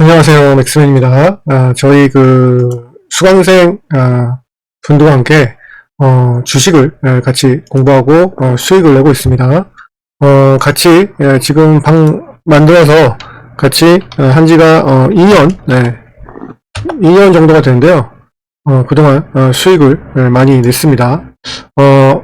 안녕하세요. 맥스맨입니다. 아, 저희 그 수강생 아, 분들과 함께 어, 주식을 예, 같이 공부하고 어, 수익을 내고 있습니다. 어, 같이 예, 지금 방 만들어서 같이 어, 한 지가 어, 2년, 네, 2년 정도가 되는데요. 어, 그동안 어, 수익을 예, 많이 냈습니다. 어,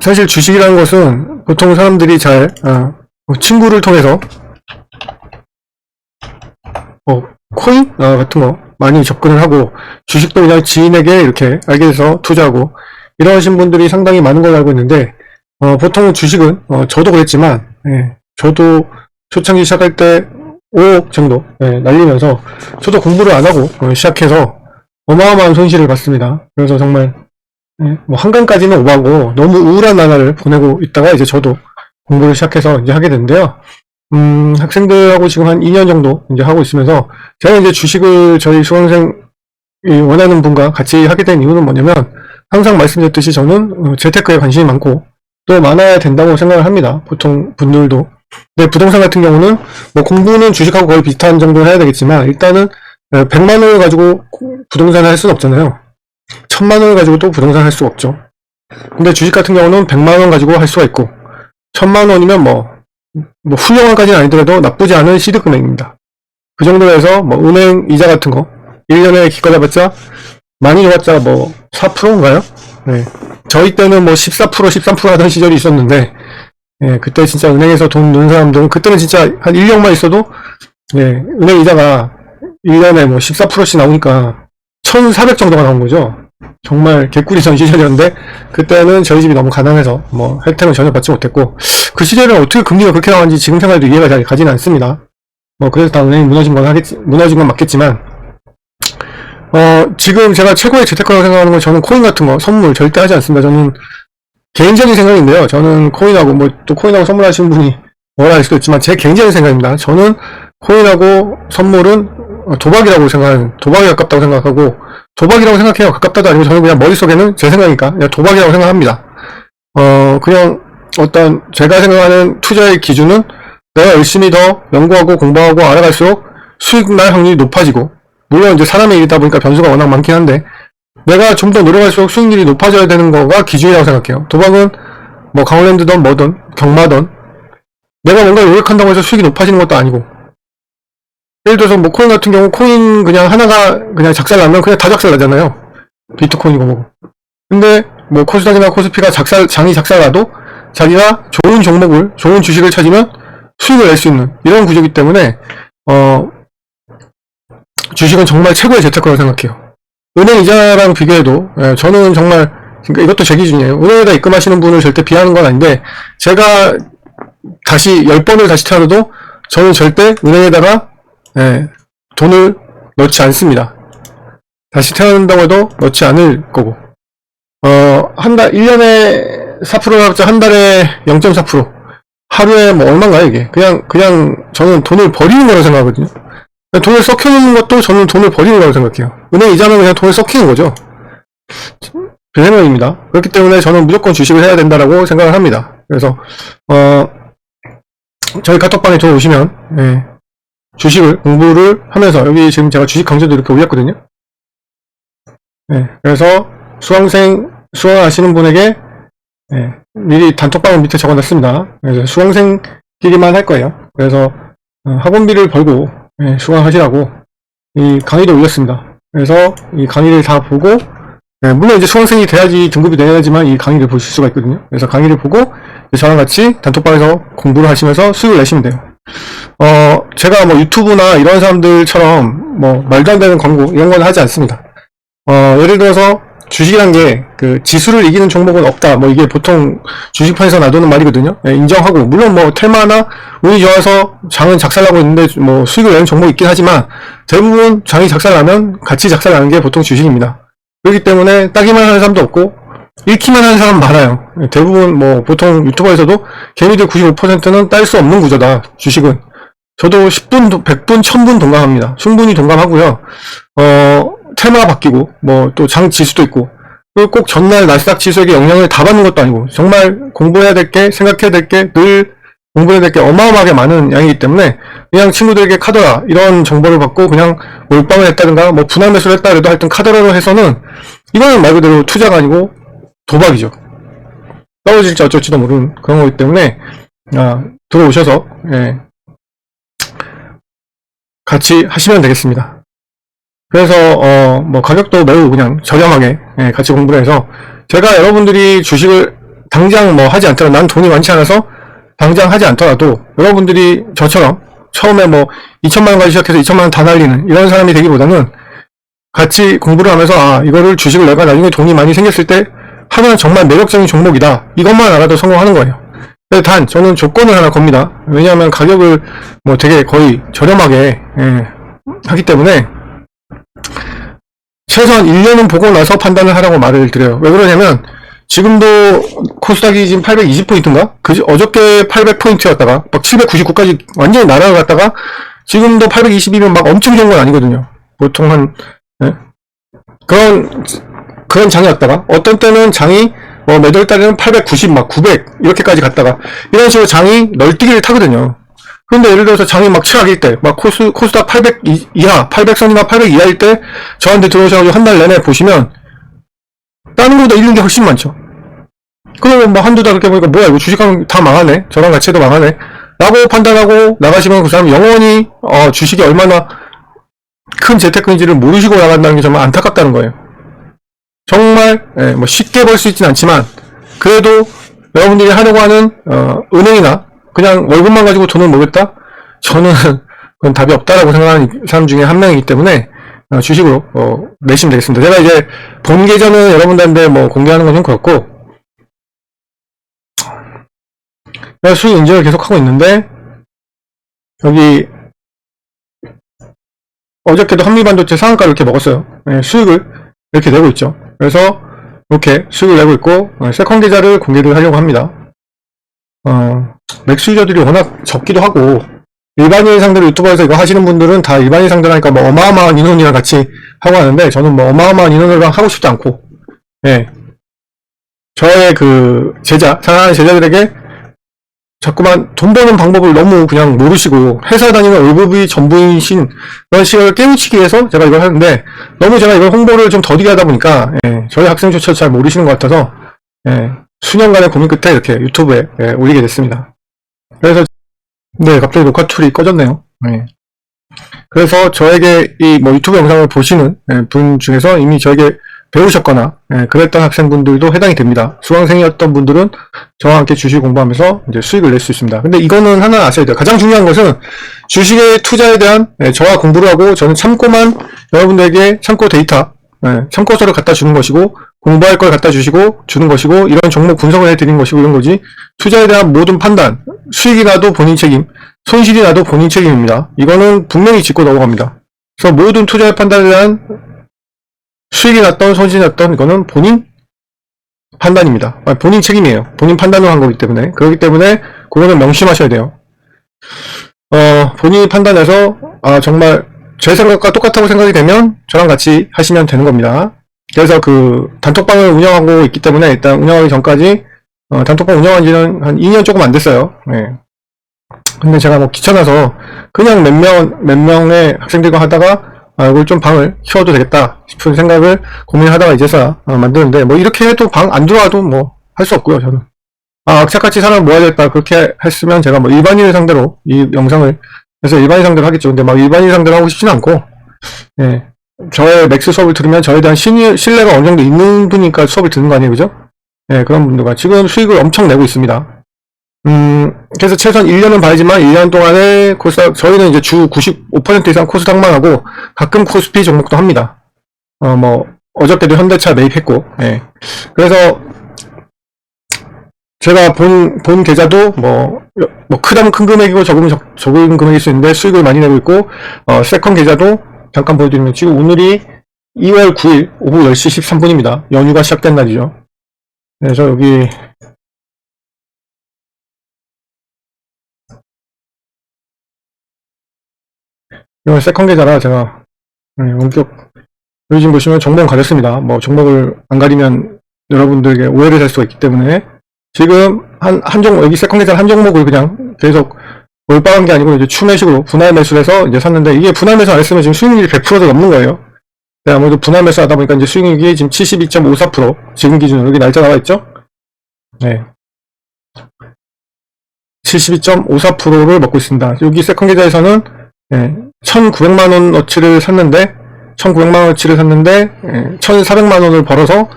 사실 주식이라는 것은 보통 사람들이 잘 어, 친구를 통해서 뭐 코인 어, 같은 거 많이 접근을 하고 주식도 그냥 지인에게 이렇게 알게 돼서 투자하고 이러신 분들이 상당히 많은 걸로 알고 있는데 어, 보통 주식은 어, 저도 그랬지만 예, 저도 초창기 시작할 때 5억 정도 예, 날리면서 저도 공부를 안 하고 어, 시작해서 어마어마한 손실을 봤습니다. 그래서 정말 예, 뭐 한강까지는 오가고 너무 우울한 나날을 보내고 있다가 이제 저도 공부를 시작해서 이제 하게 됐는데요. 음, 학생들하고 지금 한 2년 정도 이제 하고 있으면서 제가 이제 주식을 저희 수강생 이 원하는 분과 같이 하게 된 이유는 뭐냐면 항상 말씀드렸듯이 저는 어, 재테크에 관심이 많고 또 많아야 된다고 생각을 합니다. 보통 분들도. 근데 부동산 같은 경우는 뭐 공부는 주식하고 거의 비슷한 정도 해야 되겠지만 일단은 100만 원을 가지고 부동산을 할 수는 없잖아요. 1000만 원을 가지고 또 부동산을 할 수가 없죠. 근데 주식 같은 경우는 100만 원 가지고 할 수가 있고 1000만 원이면 뭐 뭐 훌륭한까지는 아니더라도 나쁘지 않은 시드 금액입니다. 그 정도로 해서 뭐 은행 이자 같은 거 1년에 기껏 해봤자 많이 줘봤자 뭐 4%인가요? 네. 저희 때는 뭐 14% 13% 하던 시절이 있었는데 예, 그때 진짜 은행에서 돈 넣는 사람들은 그때는 진짜 한 1년만 있어도 예, 은행 이자가 1년에 뭐 14%씩 나오니까 1,400 정도가 나온 거죠. 정말 개꿀이 전 시절이었는데 그때는 저희 집이 너무 가난해서 뭐 혜택은 전혀 받지 못했고 그 시절에 어떻게 금리가 그렇게 나왔는지 지금 생각해도 이해가 잘 가지는 않습니다. 뭐 그래서 다 은행이 무너진 건 하겠지 무너진 건 맞겠지만 어 지금 제가 최고의 재테크라고 생각하는 건 저는 코인 같은 거 선물 절대 하지 않습니다. 저는 개인적인 생각인데요. 저는 코인하고 뭐 또 코인하고 선물하시는 분이 뭐라 할 수도 있지만 제 개인적인 생각입니다. 저는 코인하고 선물은 어, 도박이라고 생각하는 도박이 가깝다고 생각하고 도박이라고 생각해요. 가깝다도 아니고 저는 그냥 머릿속에는 제 생각이니까 그냥 도박이라고 생각합니다. 어 그냥 어떤 제가 생각하는 투자의 기준은 내가 열심히 더 연구하고 공부하고 알아갈수록 수익 날 확률이 높아지고 물론 이제 사람의 일이다 보니까 변수가 워낙 많긴 한데 내가 좀 더 노력할수록 수익률이 높아져야 되는 거가 기준이라고 생각해요. 도박은 뭐 강원랜드든 뭐든 경마든 내가 뭔가 노력한다고 해서 수익이 높아지는 것도 아니고 예를 들어서 뭐 코인 같은 경우 코인 그냥 하나가 그냥 작살 나면 그냥 다 작살 나잖아요. 비트코인이고 뭐고. 근데 뭐 코스닥이나 코스피가 작살 장이 작살 나도 자기가 좋은 종목을 좋은 주식을 찾으면 수익을 낼 수 있는 이런 구조이기 때문에 어 주식은 정말 최고의 재테크라고 생각해요. 은행 이자랑 비교해도 예, 저는 정말 그러니까 이것도 제 기준이에요. 은행에다 입금하시는 분을 절대 비하는 건 아닌데 제가 다시 10번을 다시 태어나도 저는 절대 은행에다가 예, 돈을 넣지 않습니다. 다시 태어난다고 해도 넣지 않을 거고 어, 한 달, 1년에 4%가 한 달에 0.4%. 하루에 뭐 얼마인가요, 이게? 그냥, 그냥 저는 돈을 버리는 거라고 생각하거든요. 돈을 썩혀놓는 것도 저는 돈을 버리는 거라고 생각해요. 은행 이자는 그냥 돈을 썩히는 거죠. 제 생각입니다. 그렇기 때문에 저는 무조건 주식을 해야 된다라고 생각을 합니다. 그래서, 어, 저희 카톡방에 들어오시면, 예, 주식을 공부를 하면서, 여기 지금 제가 주식 강좌도 이렇게 올렸거든요. 예, 그래서, 수강생 수강하시는 분에게 예, 미리 단톡방을 밑에 적어놨습니다. 그래서 수강생끼리만 할 거예요. 그래서 어, 학원비를 벌고 예, 수강하시라고 이 강의도 올렸습니다. 그래서 이 강의를 다 보고 예, 물론 이제 수강생이 돼야지 등급이 돼야지만 이 강의를 보실 수가 있거든요. 그래서 강의를 보고 저랑 같이 단톡방에서 공부를 하시면서 수익을 내시면 돼요. 어, 제가 뭐 유튜브나 이런 사람들처럼 뭐 말도 안 되는 광고 이런 건 하지 않습니다. 어, 예를 들어서 주식이란 게 그 지수를 이기는 종목은 없다. 뭐 이게 보통 주식판에서 놔두는 말이거든요. 예, 인정하고 물론 뭐 텔마나 운이 좋아서 장은 작살나고 있는데 뭐 수익을 내는 종목이 있긴 하지만 대부분 장이 작살나면 같이 작살나는 게 보통 주식입니다. 그렇기 때문에 따기만 하는 사람도 없고 읽기만 하는 사람 많아요. 예, 대부분 뭐 보통 유튜버에서도 개미들 95%는 딸 수 없는 구조다. 주식은 저도 10분, 100분, 1000분 동감합니다. 충분히 동감하고요. 어, 테마가 바뀌고, 뭐, 또 장 지수도 있고, 꼭 전날 나스닥 지수에게 영향을 다 받는 것도 아니고, 정말 공부해야 될 게, 생각해야 될 게 늘 공부해야 될 게 어마어마하게 많은 양이기 때문에 그냥 친구들에게 카더라 이런 정보를 받고 그냥 몰빵을 했다든가 뭐 분할 매수를 했다 그래도 하여튼 카더라로 해서는 이거는 말 그대로 투자가 아니고 도박이죠. 떨어질지 어쩔지도 모르는 그런 거기 때문에 아, 들어오셔서 예, 같이 하시면 되겠습니다. 그래서 어, 뭐 가격도 매우 그냥 저렴하게 예, 같이 공부를 해서 제가 여러분들이 주식을 당장 뭐 하지 않더라도 난 돈이 많지 않아서 당장 하지 않더라도 여러분들이 저처럼 처음에 뭐 2천만 원까지 시작해서 2천만 원 다 날리는 이런 사람이 되기보다는 같이 공부를 하면서 아 이거를 주식을 내가 나중에 돈이 많이 생겼을 때 하면 정말 매력적인 종목이다 이것만 알아도 성공하는 거예요. 근데 단 저는 조건을 하나 겁니다. 왜냐하면 가격을 뭐 되게 거의 저렴하게 예, 하기 때문에 최소한 1년은 보고 나서 판단을 하라고 말을 드려요. 왜 그러냐면 지금도 코스닥이 지금 820포인트인가? 그 어저께 800포인트였다가 막 799까지 완전히 날아갔다가 지금도 820이면 막 엄청 좋은 건 아니거든요. 보통 한 예? 그런 그런 장이었다가 어떤 때는 장이 뭐 매달 달에는 890 막 900 이렇게까지 갔다가 이런 식으로 장이 널뛰기를 타거든요. 그런데 예를 들어서 장이 막 최악일 때, 막 코스, 코스닥 800 이- 이하, 800선이나 800 이하일 때, 저한테 들어오셔가지고 한 달 내내 보시면, 다른 것보다 잃는 게 훨씬 많죠. 그러면 뭐 한두 달 그렇게 보니까, 뭐야, 이거 주식하면 다 망하네. 저랑 같이 해도 망하네. 라고 판단하고 나가시면 그 사람 영원히, 어, 주식이 얼마나 큰 재테크인지를 모르시고 나간다는 게 정말 안타깝다는 거예요. 정말, 예, 뭐 쉽게 벌 수 있진 않지만, 그래도 여러분들이 하려고 하는, 어, 은행이나 그냥 월급만 가지고 돈을 모겠다? 저는 그건 답이 없다라고 생각하는 사람 중에 한 명이기 때문에 어, 주식으로 어, 내시면 되겠습니다. 제가 이제 본 계좌는 여러분들한테 뭐 공개하는 건 좀 그렇고 수익 인증을 계속 하고 있는데 여기 어저께도 한미반도체 상한가를 이렇게 먹었어요. 네, 수익을 이렇게 내고 있죠. 그래서 이렇게 수익을 내고 있고 어, 세컨 계좌를 공개를 하려고 합니다. 어, 맥스 유저들이 워낙 적기도 하고 일반인 상대로 유튜버에서 이거 하시는 분들은 다 일반인 상대로 하니까 뭐 어마어마한 인원이랑 같이 하고 하는데 저는 뭐 어마어마한 인원이랑 하고 싶지 않고 예 저의 그 제자 사랑하는 제자들에게 자꾸만 돈 버는 방법을 너무 그냥 모르시고 회사 다니는 월급이 전부이신 그런 시각을 깨우치기 위해서 제가 이걸 하는데 너무 제가 이걸 홍보를 좀 더디게 하다 보니까 예, 저희 학생조차 잘 모르시는 것 같아서 예, 수년간의 고민 끝에 이렇게 유튜브에 예, 올리게 됐습니다. 그래서 네 갑자기 녹화 툴이 꺼졌네요. 네. 그래서 저에게 이 뭐 유튜브 영상을 보시는 예, 분 중에서 이미 저에게 배우셨거나 예, 그랬던 학생분들도 해당이 됩니다. 수강생이었던 분들은 저와 함께 주식 공부하면서 이제 수익을 낼 수 있습니다. 근데 이거는 하나 아셔야 돼요. 가장 중요한 것은 주식의 투자에 대한 예, 저와 공부를 하고 저는 참고만 여러분들에게 참고 데이터 예, 참고서를 갖다 주는 것이고 공부할 걸 갖다 주시고 주는 것이고 이런 종목 분석을 해드리는 것이고 이런 거지 투자에 대한 모든 판단 수익이 나도 본인 책임 손실이 나도 본인 책임입니다. 이거는 분명히 짚고 넘어갑니다. 그래서 모든 투자의 판단에 대한 수익이 났던 손실이 났던 이거는 본인 판단입니다. 아니, 본인 책임이에요. 본인 판단으로 한 거기 때문에 그렇기 때문에 그거는 명심하셔야 돼요. 어, 본인이 판단해서 아 정말 제 생각과 똑같다고 생각이 되면 저랑 같이 하시면 되는 겁니다. 그래서 그 단톡방을 운영하고 있기 때문에 일단 운영하기 전까지 어, 단톡방 운영한 지는 한 2년 조금 안 됐어요. 예. 근데 제가 뭐 귀찮아서 그냥 몇 명, 몇 명의 학생들과 하다가 아, 이걸 좀 방을 키워도 되겠다 싶은 생각을 고민하다가 이제서야 어, 만드는데 뭐 이렇게 해도 방 안 들어와도 뭐 할 수 없고요, 저는. 아, 악착같이 사람 모아야겠다. 그렇게 했으면 제가 뭐 일반인을 상대로 이 영상을 해서 일반인 상대로 하겠죠. 근데 막 일반인 상대로 하고 싶지는 않고, 예. 저의 맥스 수업을 들으면 저에 대한 신뢰, 신뢰가 어느 정도 있는 분이니까 수업을 듣는 거 아니에요, 그죠? 예, 그런 분들과 지금 수익을 엄청 내고 있습니다. 음, 그래서 최소한 1년은 봐야지만 1년 동안에 코스닥, 저희는 이제 주 95% 이상 코스닥만 하고 가끔 코스피 종목도 합니다. 어, 뭐, 어저께도 현대차 매입했고, 예. 그래서 제가 본, 본 계좌도 뭐, 뭐 크다면 큰 금액이고 적으면 적, 적은 금액일 수 있는데 수익을 많이 내고 있고, 어, 세컨 계좌도 잠깐 보여드리면 지금 오늘이 2월 9일 오후 10시 13분입니다. 연휴가 시작된 날이죠. 그래서 여기 이건 세컨 계좌라 제가 네, 원격 여기 지금 보시면 종목 가렸습니다. 뭐 종목을 안 가리면 여러분들에게 오해를 살 수가 있기 때문에 지금 한, 한 종목, 여기 세컨 계좌 한 종목을 그냥 계속 몰빵한 게 아니고 이제 추매식으로 분할 매수해서 이제 샀는데 이게 분할 매수 안 했으면 지금 수익률이 100%도 넘는 거예요. 네, 아무래도 분할 매수 하다 보니까 이제 수익률이 지금 72.54% 지금 기준으로 여기 날짜 나와 있죠? 네. 72.54%를 먹고 있습니다. 여기 세컨 계좌에서는 예, 1,900만 원어치를 샀는데 1,900만 원어치를 샀는데 예, 1,400만 원을 벌어서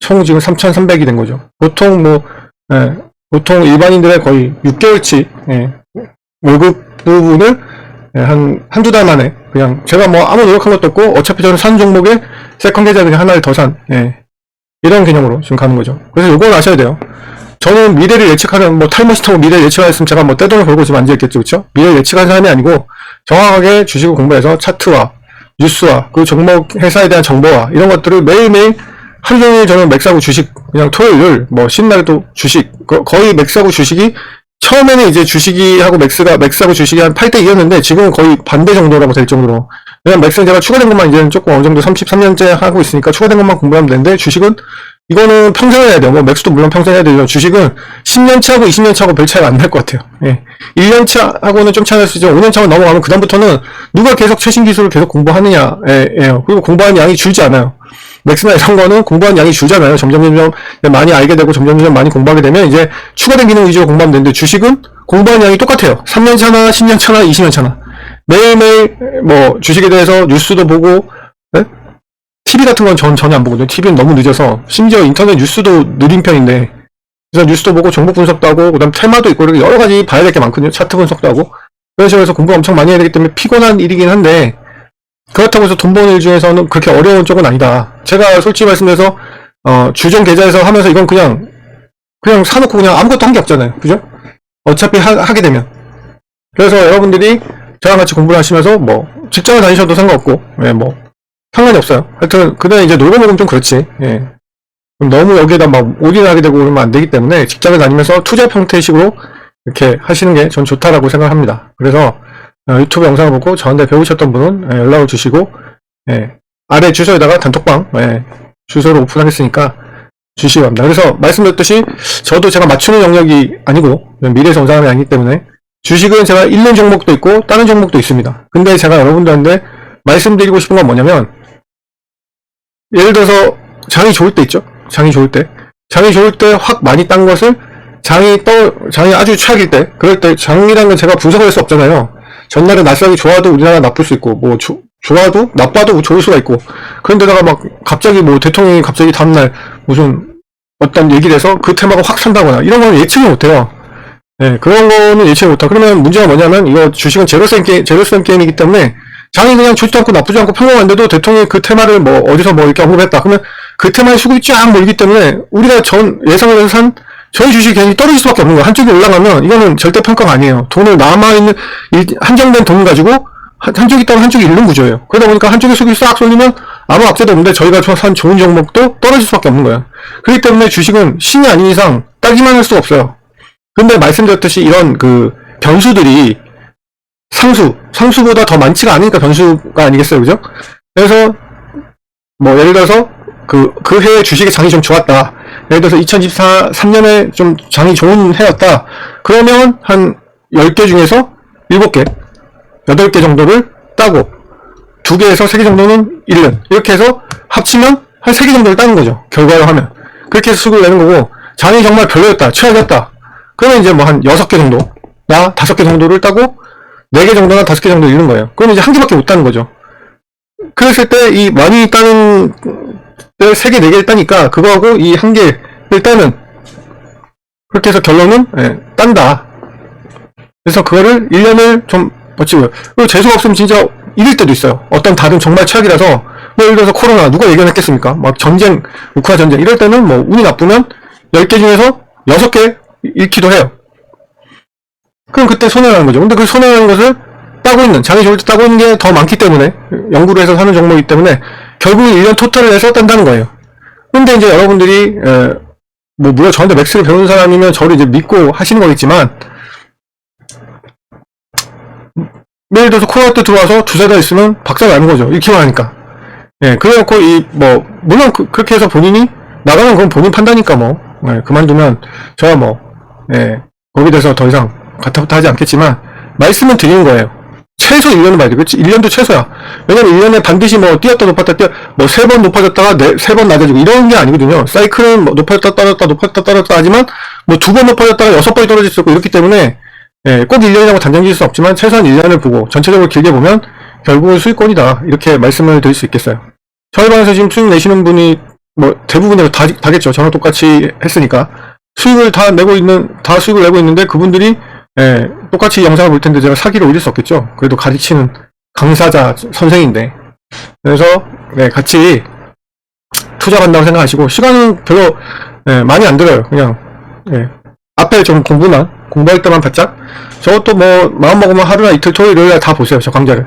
총 지금 3,300이 된 거죠. 보통 뭐 예, 보통 일반인들의 거의 6개월치 예, 월급 부분을 예, 한 한두 달 만에 그냥 제가 뭐 아무 노력한 것도 없고 어차피 저는 산 종목에 세컨 계좌 그냥 하나를 더산 예, 이런 개념으로 지금 가는 거죠. 그래서 요건 아셔야 돼요. 저는 미래를 예측하는 뭐 탈모시타고 미래를 예측하였으면 제가 뭐 떼돈을 벌고 지금 앉아있겠죠, 그렇죠? 미래를 예측하는 사람이 아니고 정확하게 주식을 공부해서 차트와 뉴스와 그 종목 회사에 대한 정보와 이런 것들을 매일매일 하루 종일 저는 맥사고 주식 그냥 토요일 뭐 날에도 주식 거, 거의 맥사고 주식이 처음에는 이제 주식이 하고 맥스가 맥스하고 주식이 한 8대 2였는데 지금은 거의 반대 정도라고 될 정도로 왜냐면 맥스는 제가 추가된 것만 이제는 조금 어느 정도 33년째 하고 있으니까 추가된 것만 공부하면 되는데 주식은 이거는 평생 해야 돼요. 뭐 맥스도 물론 평생 해야 되죠. 주식은 10년 차하고 20년 차하고 별 차이가 안 날 것 같아요. 예. 1년 차하고는 좀 차이가 있죠. 5년 차만 넘어가면 그다음부터는 누가 계속 최신 기술을 계속 공부하느냐예요. 그리고 공부하는 양이 줄지 않아요. 맥스나 이런 거는 공부하는 양이 줄잖아요. 점점 점점 많이 알게 되고 점점 점점 많이 공부하게 되면 이제 추가된 기능 위주로 공부하면 되는데 주식은 공부하는 양이 똑같아요. 3년 차나 10년 차나 20년 차나 매일매일 뭐 주식에 대해서 뉴스도 보고 네? TV 같은 건 전 전혀 안 보거든요. TV는 너무 늦어서 심지어 인터넷 뉴스도 느린 편인데 그래서 뉴스도 보고 정보 분석도 하고 그다음 테마도 있고 이렇게 여러 가지 봐야 될 게 많거든요. 차트 분석도 하고 그런 식으로 해서 공부 엄청 많이 해야 되기 때문에 피곤한 일이긴 한데 그렇다고 해서 돈 버는 일 중에서는 그렇게 어려운 쪽은 아니다. 제가 솔직히 말씀드려서 어, 주종 계좌에서 하면서 이건 그냥 그냥 사놓고 그냥 아무것도 한 게 없잖아요. 그죠? 어차피 하, 게 되면 그래서 여러분들이 저랑 같이 공부를 하시면서 뭐 직장을 다니셔도 상관없고 예, 뭐 상관이 없어요. 하여튼 그날 이제 놀고 먹으면 좀 그렇지. 예. 너무 여기에다 막 올인하게 되고 그러면 안 되기 때문에 직장을 다니면서 투자 형태식으로 이렇게 하시는 게 전 좋다라고 생각합니다. 그래서 어, 유튜브 영상을 보고 저한테 배우셨던 분은 예, 연락을 주시고 예, 아래 주소에다가 단톡방 예, 주소를 오픈하겠으니까 주시기 바랍니다. 그래서 말씀드렸듯이 저도 제가 맞추는 영역이 아니고 미래에서 온 사람이 아니기 때문에 주식은 제가 읽는 종목도 있고 다른 종목도 있습니다. 근데 제가 여러분들한테 말씀드리고 싶은 건 뭐냐면 예를 들어서 장이 좋을 때 있죠. 장이 좋을 때. 장이 좋을 때 확 많이 딴 것을 장이 떠, 장이 아주 최악일 때, 그럴 때 장이라는 건 제가 분석할 수 없잖아요. 전날에 날씨이 좋아도 우리나라 나쁠 수 있고, 뭐, 조, 좋아도, 나빠도 좋을 수가 있고, 그런데다가 막, 갑자기 뭐, 대통령이 갑자기 다음날 무슨, 어떤 얘기를 해서 그 테마가 확 산다거나, 이런 거는 예측을 못해요. 예, 그런 거는 예측을 못하. 그러면 문제가 뭐냐면, 이거 주식은 제로센 게임, 제로센 게임이기 때문에, 장이 그냥 좋지도 않고 나쁘지 않고 평범한데도 대통령이 그 테마를 뭐, 어디서 뭐 이렇게 언급했다. 그러면 그 테마의 수급이 쫙 몰기 때문에, 우리가 전, 예상을 해서 산, 저희 주식이 괜히 떨어질 수밖에 없는 거예요. 한쪽이 올라가면 이거는 절대 평가가 아니에요. 돈을 남아있는 일- 한정된 돈 가지고 한, 한쪽이 있다면 한쪽이 잃는 구조예요. 그러다 보니까 한쪽의 수급이 싹 쏠리면 아무 악재도 없는데 저희가 산 좋은 종목도 떨어질 수밖에 없는 거예요. 그렇기 때문에 주식은 신이 아닌 이상 따기만 할 수가 없어요. 근데 말씀드렸듯이 이런 그 변수들이 상수, 상수보다 더 많지가 않으니까 변수가 아니겠어요. 그죠? 그래서 뭐 예를 들어서 그, 그 해에 주식의 장이 좀 좋았다. 예를 들어서 2024, 3년에 좀 장이 좋은 해였다. 그러면 한 10개 중에서 7개, 8개 정도를 따고, 2개에서 3개 정도는 1년. 이렇게 해서 합치면 한 3개 정도를 따는 거죠. 결과로 하면. 그렇게 해서 수급을 내는 거고, 장이 정말 별로였다, 최악이었다. 그러면 이제 뭐 한 6개 정도, 나 5개 정도를 따고, 4개 정도나 5개 정도 잃는 거예요. 그러면 이제 한 개밖에 못 따는 거죠. 그랬을 때 이 많이 따는 때 3개, 4개를 따니까 그거하고 이 한 개를 따는 그렇게 해서 결론은 예, 딴다. 그래서 그거를 1년을 좀 버티고요. 그리고 재수가 없으면 진짜 잃을 때도 있어요. 어떤 다른 정말 최악이라서 뭐 예를 들어서 코로나 누가 예견했겠습니까? 막 전쟁, 우크라 전쟁 이럴 때는 뭐 운이 나쁘면 10개 중에서 6개 잃기도 해요. 그럼 그때 손해라는 거죠. 근데 그 손해라는 것을 따고 있는, 좋을 때 따고 있는 게 더 많기 때문에, 연구를 해서 사는 종목이기 때문에, 결국 1년 토탈을 해서 딴다는 거예요. 근데 이제 여러분들이, 에, 뭐, 물론 저한테 맥스를 배우는 사람이면 저를 이제 믿고 하시는 거겠지만, 예를 들어서 코로나 때 들어와서 주사가 있으면 박살 나는 거죠. 이렇게만 하니까. 예, 그래갖고 이, 뭐, 물론 그, 렇게 해서 본인이 나가면 그건 본인 판단이니까 뭐, 예, 그만두면 저야 뭐 예, 거기에 대해서 더 이상 가타부타 하지 않겠지만 말씀은 드리는 거예요. 최소 1년은 봐야 돼. 그렇지? 1년도 최소야. 왜냐면 1년에 반드시 뭐 뛰었다 높았다 뛰어 뭐 세 번 높아졌다가 네, 세번 낮아지고 이런 게 아니거든요. 사이클은 뭐 높아졌다 떨어졌다 높아졌다 떨어졌다 하지만 뭐 두 번 높아졌다가 여섯 번이 떨어질 수 있고 이렇기 때문에 예, 꼭 1년이라고 단정 지을 수 없지만 최소한 1년을 보고 전체적으로 길게 보면 결국은 수익권이다. 이렇게 말씀을 드릴 수 있겠어요. 저희 반에서 지금 수익 내시는 분이 뭐 대부분이 다, 다겠죠. 저랑 똑같이 했으니까. 수익을 다 내고 있는, 다 수익을 내고 있는데 그분들이 예, 똑같이 영상을 볼 텐데 제가 사기를 올릴 수 없겠죠. 그래도 가르치는 강사자 선생인데. 그래서 네, 같이 투자 간다고 생각하시고 시간은 별로 예, 많이 안 들어요. 그냥 예, 앞에 좀 공부만 공부할 때만 바짝 저것도 뭐 마음 먹으면 하루나 이틀 토요일 일요일 다 보세요. 저 강좌를.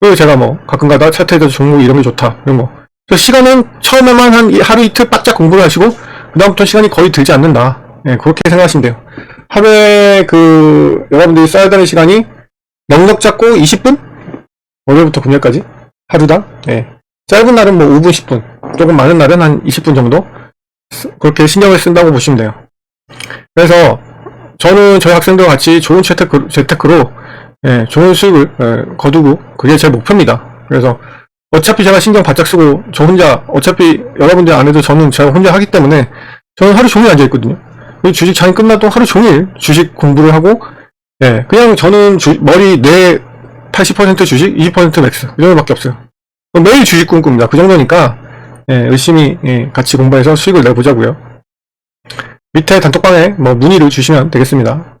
그리고 제가 뭐 가끔가다 차트에서 종목 이런 게 좋다 이런 거. 그래서 시간은 처음에만 한 이- 하루 이틀 바짝 공부를 하시고 그다음부터 시간이 거의 들지 않는다. 예, 그렇게 생각하시면 돼요. 하루에 그 여러분들이 써야 되는 시간이 넉넉 잡고 20분? 월요일부터 금요일까지 하루당. 예. 짧은 날은 뭐 5분, 10분. 조금 많은 날은 한 20분 정도. 쓰- 그렇게 신경을 쓴다고 보시면 돼요. 그래서 저는 저희 학생들과 같이 좋은 재테크, 재테크로 예, 좋은 수익을 예, 거두고 그게 제 목표입니다. 그래서 어차피 제가 신경 바짝 쓰고 저 혼자 어차피 여러분들 안 해도 저는 제가 혼자 하기 때문에 저는 하루 종일 앉아 있거든요. 주식 장이 끝나도 하루 종일 주식 공부를 하고 예, 그냥 저는 주- 머리 내80% 주식, 20% 맥스 이 정도밖에 없어요. 매일 주식 꿈꿉니다. 그 정도니까 예, 열심히 예, 같이 공부해서 수익을 내보자고요. 밑에 단톡방에 뭐 문의를 주시면 되겠습니다.